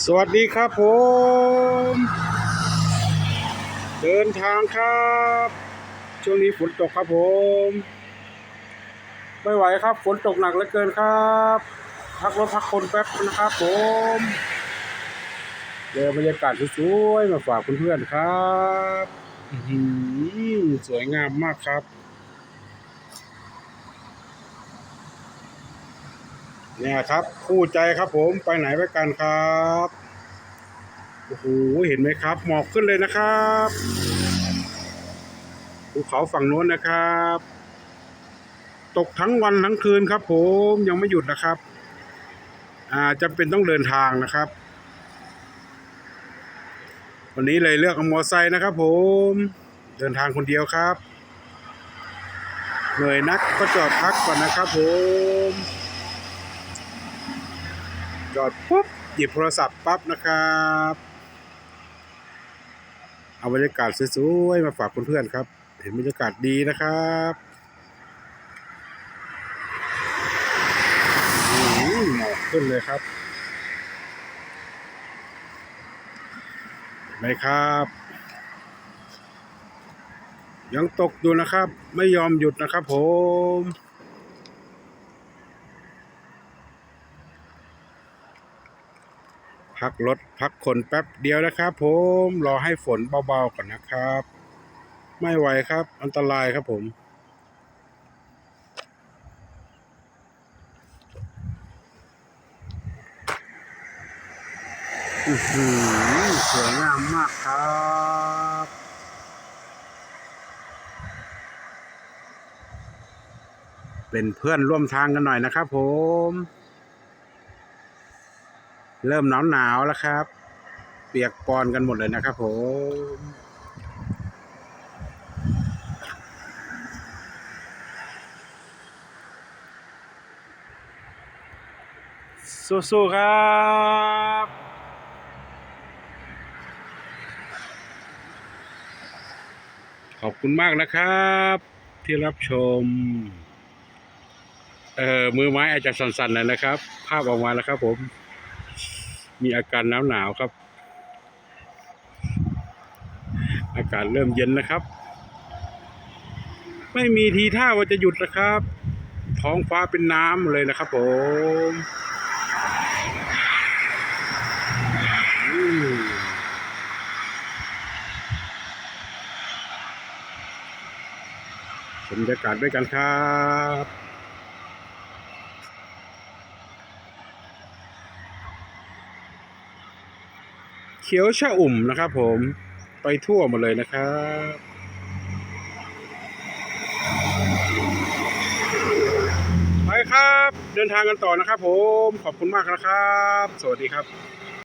สวัสดีครับผม เดินทางครับ ช่วงนี้ฝนตกครับผม ไม่ไหวครับฝนตกหนักเหลือเกินครับ พักรถพักคนแป๊บนะครับผมเจอบรรยากาศสวยๆมาฝากเพื่อนๆครับสวยงามมากครับ เนี่ยครับ คู่ใจครับผมไปไหนไปกันครับโอ้โหเห็นไหมครับ หมอกขึ้นเลยนะครับภูเขาฝั่งโน้นนะครับ ตกทั้งวันทั้งคืนครับ ผมยังไม่หยุดนะครับ อ่าจำเป็นต้องเดินทางนะครับ วันนี้เลยเลือกเอามอไซค์นะครับ ผมเดินทางคนเดียวครับเหนื่อยนักก็จอดพักก่อนนะครับผม จอดปุ๊บหยิบโทรศัพท์ปั๊บนะครับ เอาบรรยากาศสวยๆมาฝากเพื่อนๆครับ เห็นบรรยากาศดีนะครับหมอกขึ้นเลยครับเห็นไหมครับ ยังตกอยู่นะครับ ไม่ยอมหยุดนะครับผม พักรถพักคนแป๊บเดียวนะครับผมรอให้ฝนเบาๆก่อนนะครับ ไม่ไหวครับ อันตรายครับผมอือหือสวยงามมากครับเป็นเพื่อนร่วมทางกันหน่อยนะครับผม เริ่มหนาวหนาวแล้วครับ เปียกปอนกันหมดเลยนะครับผมสู้ๆครับขอบคุณมากนะครับ ที่รับชม เอ่อมือไม้อาจจะสั่นๆหน่อยนะครับ ภาพออกมาแล้วครับผม มีอาการหนาวหนาวๆครับ อากาศเริ่มเย็นนะครับ ไม่มีทีท่าว่าจะหยุดนะครับ ท้องฟ้าเป็นน้ำเลยนะครับ ผมอืมชมบรรยากาศด้วยกันครับ ขียวชะอุ่มนะครับผมไปทั่วหมดเลยนะครับไปครับ เดินทางกันต่อนะครับผมขอบคุณมากนะครับ สวัสดีครับ